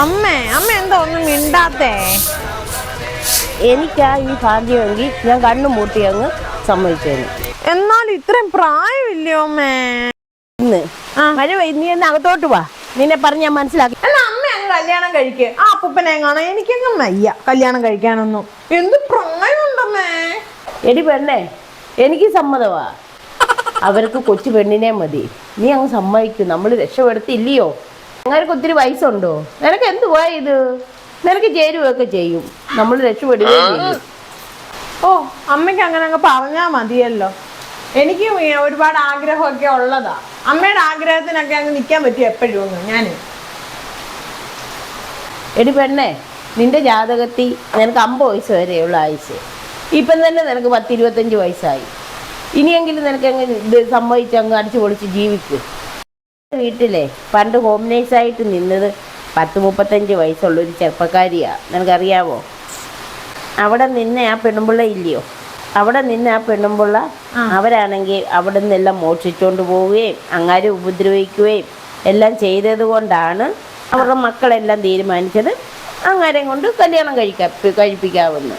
അമ്മേ അമ്മ എന്താ ഒന്നും മിണ്ടാത്തേ? എനിക്കാ ഈ ഭാഗ്യമെങ്കിൽ ഞാൻ കണ്ണു മൂട്ടി അങ്ങ് സമ്മതിച്ചേന്. എന്നാൽ ഇത്രയും പ്രായമില്ലയോ അമ്മേ? ഇന്ന്. മഴ പെയ്ത് നീ എന്നെ അകത്തോട്ട് വാ. നിന്നെ പറഞ്ഞ് ഞാൻ മനസ്സിലാക്കി. അല്ല അമ്മ അങ്ങ് കല്യാണം കഴിക്ക്. ആ അപ്പൂപ്പനെ കാണാൻ എനിക്കങ്ങ് വയ്യ കല്യാണം കഴിക്കാനൊന്നും. എന്ത് പ്രായമുണ്ടമ്മേ? എടി പെണ്ണേ എനിക്ക് സമ്മതമാ അവർക്ക് കൊച്ചു പെണ്ണിനെ മതി. നീ അങ്ങ് സമ്മതിക്കും. നമ്മൾ രക്ഷപ്പെടുത്തില്ലയോ? അങ്ങനെ ഒത്തിരി വയസ്സുണ്ടോ? നിനക്ക് എന്തുവാ ഇത്? നിനക്ക് ചേരുവൊക്കെ ചെയ്യും. നമ്മൾ രക്ഷപ്പെടുകയും ചെയ്യും. ഓ അമ്മയ്ക്ക് അങ്ങനെ അങ്ങ് പറഞ്ഞാ മതിയല്ലോ. എനിക്ക് ഒരുപാട് ആഗ്രഹമൊക്കെ ഉള്ളതാ. അമ്മയുടെ ആഗ്രഹത്തിനൊക്കെ അങ്ങ് നിൽക്കാൻ പറ്റും എപ്പോഴും ഞാൻ എടി പെണ്ണേ നിന്റെ ജാതകത്തിൽ നിനക്ക് അമ്പത് വയസ്സ് വരെയുള്ള ആയുസ്. ഇപ്പം തന്നെ നിനക്ക് പത്തിരുപത്തഞ്ച് വയസ്സായി. ഇനിയെങ്കിലും നിനക്ക് അങ്ങ് ഇത് സംഭവിച്ച് അങ്ങ് അടിച്ചു പൊളിച്ച് ജീവിക്കും. വീട്ടിലെ. പണ്ട് ഹോം നേഴ്സായിട്ട് നിന്നത് പത്ത് മുപ്പത്തഞ്ച് വയസ്സുള്ള ഒരു ചെറുപ്പക്കാരിയാ. നിനക്കറിയാവോ? അവിടെ നിന്ന് ആ പെണ്ണുമ്പിള്ള ഇല്ലയോ? അവിടെ നിന്ന് ആ പെണ്ണുമ്പിള്ള അവരാണെങ്കിൽ അവിടെ നിന്നെല്ലാം മോഷിച്ചുകൊണ്ട് പോവുകയും അങ്ങാരെ ഉപദ്രവിക്കുകയും എല്ലാം ചെയ്തത് കൊണ്ടാണ് അവരുടെ മക്കളെല്ലാം തീരുമാനിച്ചത്. അങ്ങാരെയും കൊണ്ട് കല്യാണം കഴിക്കാ കഴിപ്പിക്കാവുന്നു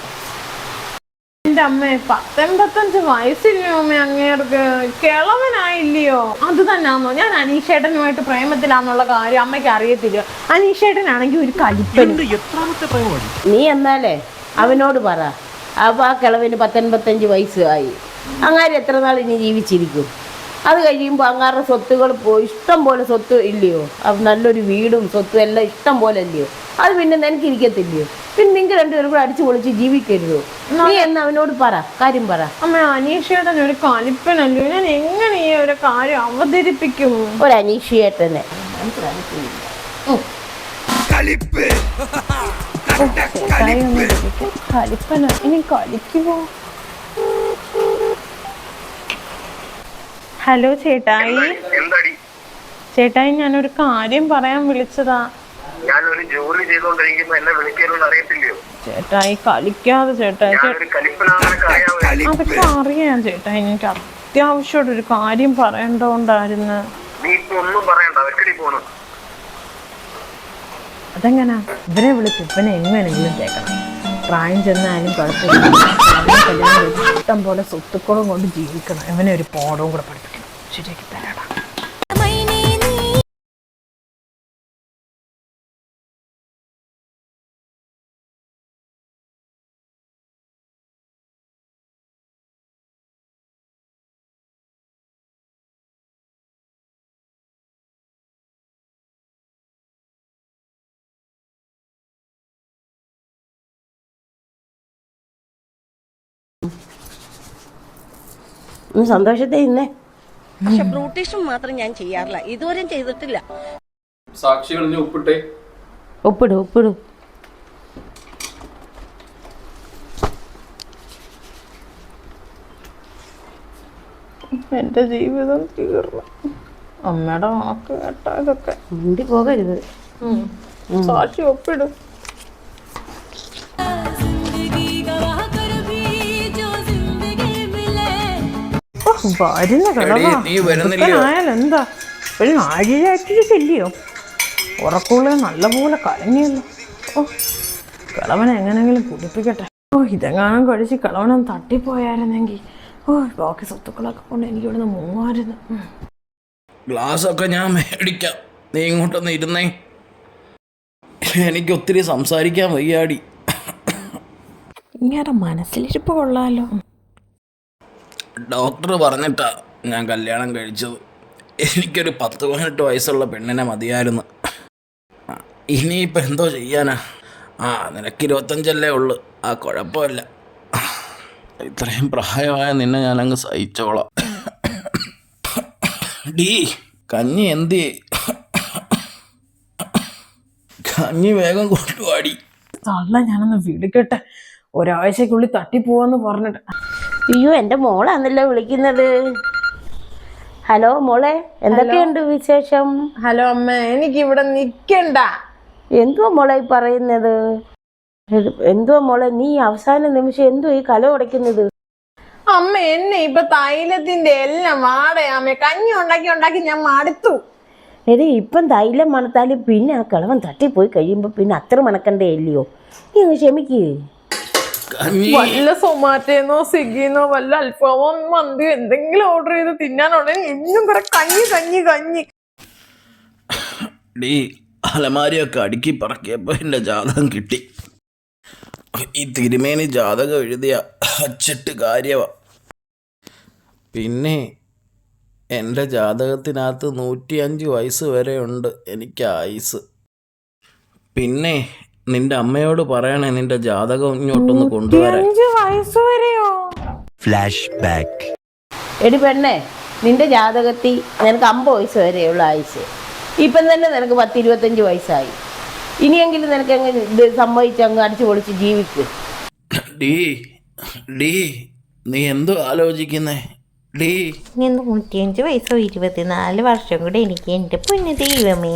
എന്റെ അമ്മേ പത്തെൺപത്തഞ്ച് വയസ്സില്ലയോ അമ്മ അങ്ങേർക്ക്. കിളവനായില്ലയോ? അത് തന്നെയാണോ ഞാൻ അനീഷേട്ടനുമായിട്ട് പ്രേമത്തിലാന്നുള്ള കാര്യം അമ്മയ്ക്ക് അറിയത്തില്ല. അനീഷേട്ടനാണെങ്കിൽ ഒരു കലിപ്പൻ. നീ എന്നാലേ അവനോട് പറ. അപ്പൊ ആ കിളവിന് പത്തൊൻപത്തഞ്ച് വയസ്സായി. അങ്ങാരി എത്ര നാൾ ഇനി ജീവിച്ചിരിക്കും? അത് കഴിയുമ്പോൾ അങ്ങാരുടെ സ്വത്തുകൾ പോയി ഇഷ്ടം പോലെ സ്വത്ത് ഇല്ലയോ? അത് നല്ലൊരു വീടും സ്വത്തും എല്ലാം ഇഷ്ടം പോലെ അല്ലയോ? അത് പിന്നെ നിനക്ക് ഇരിക്കത്തില്ലയോ പിന്നെ നിങ്ങൾ രണ്ടുപേരും കൂടെ അടിച്ചു പൊളിച്ച് ജീവിക്കരുതോ? നീ എന്ന് അവനോട് പറ കാര്യം പറ. അമ്മ അനീഷേട്ടൻ ഒരു കലിപ്പനല്ലോ ഞാൻ എങ്ങനെ ഈ ഒരു കാര്യം അവതരിപ്പിക്കും? ഒരു അനീഷേട്ടനെ. വിളിക്ക്. കലിപ്പന? ഇനി കളിക്കുമോ ഹലോ ചേട്ടായി എന്താടി? ചേട്ടായി ഞാനൊരു കാര്യം പറയാൻ വിളിച്ചതാ. ഞാനൊരു ജോലി ചെയ്തോണ്ടിരിക്കുമ്പോ എന്നെ അറിയത്തില്ലയോ? ചേട്ടായി കളിക്കാതെ ചേട്ടായി അറിയാമോ അതൊക്കെ അറിയാം ചേട്ടായി എനിക്ക് അത്യാവശ്യമായിട്ട് ഒരു കാര്യം പറയേണ്ടതുകൊണ്ടായിരുന്നു നീ ഇപ്പൊ ഒന്നും പറയണ്ട പോണം. അതെങ്ങനാ? ഇവനെ വിളിച്ച് ഇവനെ എങ്ങനെയെങ്കിലും കേൾക്കണം. പ്രായം ചെന്നാലും കുഴപ്പമില്ല. ഇഷ്ടം പോലെ സ്വത്തുക്കളും കൊണ്ട് ജീവിക്കണം. ഇവനെ ഒരു പോടവും കൂടെ പഠിപ്പിക്കണം. ശരിയാക്കി തരാടാ ഒന്ന് സന്തോഷത്തെ ഇന്നേ പക്ഷെ ബ്രൂട്ടീഷും മാത്രം ഞാൻ ചെയ്യാറില്ല. ഇതുവരെ ചെയ്തിട്ടില്ല. സാക്ഷികൾ ഇനി ഒപ്പിട്ടെ? ഒപ്പിടു ഒപ്പിടു. എന്റെ ജീവിതം തീർന്നു. അമ്മയുടെ വാക്ക് കേട്ടാ ഇതൊക്കെ. മുണ്ടി പോകരുത്. സാക്ഷി ഒപ്പിടും. വരുന്ന ഒരു ഉറക്കുള്ള നല്ലപോലെ കലങ്ങിയല്ലോ. ഓ കിളവനെ എങ്ങനെങ്കിലും കുടിപ്പിക്കട്ടെ. ഓ ഇതെങ്ങാനും കഴിച്ച് കിളവനം തട്ടിപ്പോയായിരുന്നെങ്കിൽ. ഓ ബാക്കി സ്വത്തുക്കളൊക്കെ കൊണ്ട് ഉം. ഗ്ലാസ് ഒക്കെ ഞാൻ മേടിക്കാം. നീ ഇങ്ങോട്ടൊന്ന് ഇരുന്നേ. എനിക്ക് ഒത്തിരി സംസാരിക്കാൻ വയ്യാടി. ഇങ്ങനെ മനസ്സിലിരിപ്പ് കൊള്ളാലോ. ഡോക്ടർ പറഞ്ഞിട്ടാ ഞാൻ കല്യാണം കഴിച്ചത്. എനിക്കൊരു പത്ത് പതിനെട്ട് വയസ്സുള്ള പെണ്ണിനെ മതിയായിരുന്നു. ഇനിയിപ്പോൾ എന്തോ ചെയ്യാനാ? ആ നിനക്ക് ഇരുപത്തഞ്ചല്ലേ ഉള്ളു. ആ കുഴപ്പമില്ല. ഇത്രയും പ്രായമായ നിന്നെ ഞാനങ്ങ് സഹിച്ചോളാം. ഡീ കഞ്ഞി എന്തി? കഞ്ഞി വേഗം കൊണ്ടുപാടി തള്ള ഞാനൊന്ന് വിളിക്കട്ടെ ഒരാഴ്ചക്കുള്ളിൽ തട്ടിപ്പോവാന്ന് പറഞ്ഞിട്ട്. അയ്യോ എന്റെ മോളാണല്ലോ വിളിക്കുന്നത്? ഹലോ മോളെ എന്തൊക്കെയുണ്ട് വിശേഷം? ഹലോ അമ്മ എനിക്ക് ഇവിടെ നിക്കണ്ട. എന്തുവാ മോളെ ഈ പറയുന്നത്? എന്തുവാ മോളെ നീ അവസാന നിമിഷം എന്തോ ഈ കല ഉടയ്ക്കുന്നത്? അമ്മ എന്നെ ഇപ്പൊ തൈലത്തിന്റെ എല്ലാം വാടയാമ്മ കഞ്ഞി ഉണ്ടാക്കി ഉണ്ടാക്കി ഞാൻ മടുത്തു. എടി ഇപ്പം തൈലം മണത്താൽ പിന്നെ ആ കിളവൻ തട്ടിപ്പോയി കഴിയുമ്പോൾ പിന്നെ അത്ര മണക്കണ്ടേ ഇല്ലയോ? നീ ഒന്ന് ക്ഷമിക്ക്. വല്ല സൊമാറ്റോന്നോ സ്വിഗ്ഗിന്നോ വല്ല അൽഫാമോ മന്തി എന്തെങ്കിലും ഓർഡർ ചെയ്ത് തിന്നാനുണ്ടെങ്കിൽ ഇന്നും കുറെ കഞ്ഞി കഞ്ഞി കഞ്ഞി. ഡീ അലമാരിയൊക്കെ അടുക്കി പറക്കിയപ്പോൾ എന്റെ ജാതകം കിട്ടി. ഈ തിരുമേനി ജാതകം എഴുതിയ അച്ചിട്ട് കാര്യവ. പിന്നെ എന്റെ ജാതകത്തിനകത്ത് നൂറ്റിയഞ്ച് വയസ്സ് വരെ ഉണ്ട് എനിക്ക് ആയുസ്. പിന്നെ നിന്റെ അമ്മയോട് പറയണേ നിന്റെ ജാതകം ഇങ്ങോട്ടൊന്ന് കൊണ്ടുവരാൻ. അഞ്ച് വയസ്സ് വരെയോ? എടി പെണ്ണേ നിന്റെ ജാതകത്തിൽ നിനക്ക് അമ്പത് വയസ്സ് വരെയുള്ള ആയുസ്. ഇപ്പം തന്നെ നിനക്ക് പത്ത് ഇരുപത്തഞ്ച് വയസ്സായി. ഇനിയെങ്കിലും നിനക്ക് അങ്ങ് ഇത് സമ്മതിച്ച് അങ്ങ് അടിച്ചു പൊളിച്ച് ജീവിക്ക്? ഡീ ഡീ നീ എന്തോ ആലോചിക്കുന്നേ? നൂറ്റിയഞ്ച് വയസ്സോ ഇരുപത്തിനാല് വർഷം കൂടെ എനിക്ക് എന്റെ പൊന്നു ദൈവമേ.